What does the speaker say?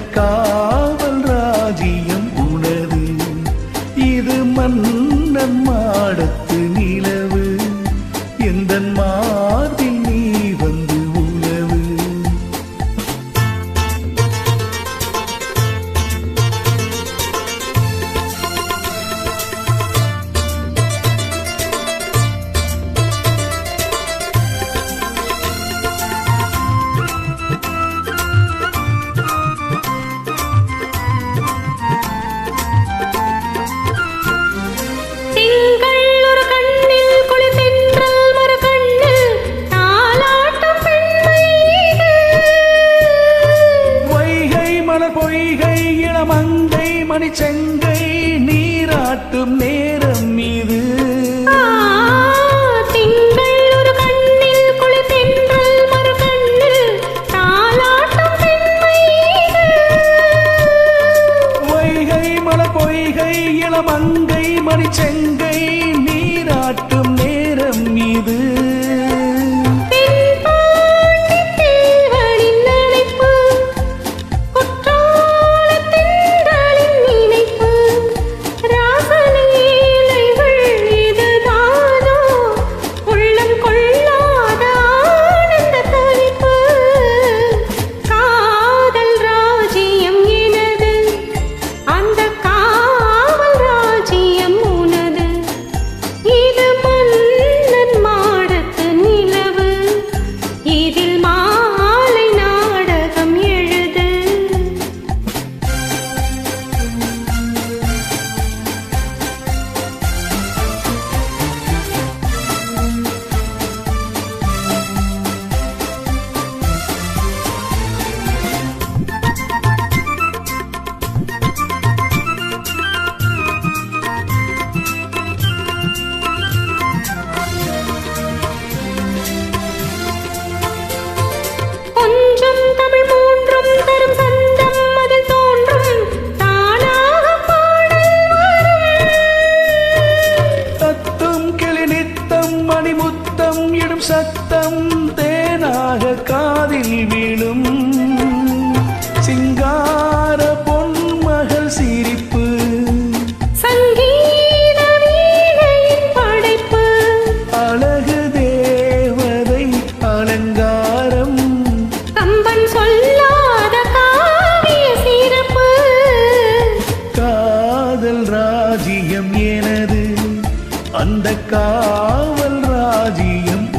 கால மணி செங்கை நீராட்டும் நே தேனாக காதில் விழும். சிங்கார பொன்மகள் சிரிப்பு. படைப்பு. அழகு தேவதை அலங்காரம். கம்பன் சொல்லாத காவிய சிறப்பு. காதல் ராஜ்யம் எனது. அந்த காவல் ராஜ்யம்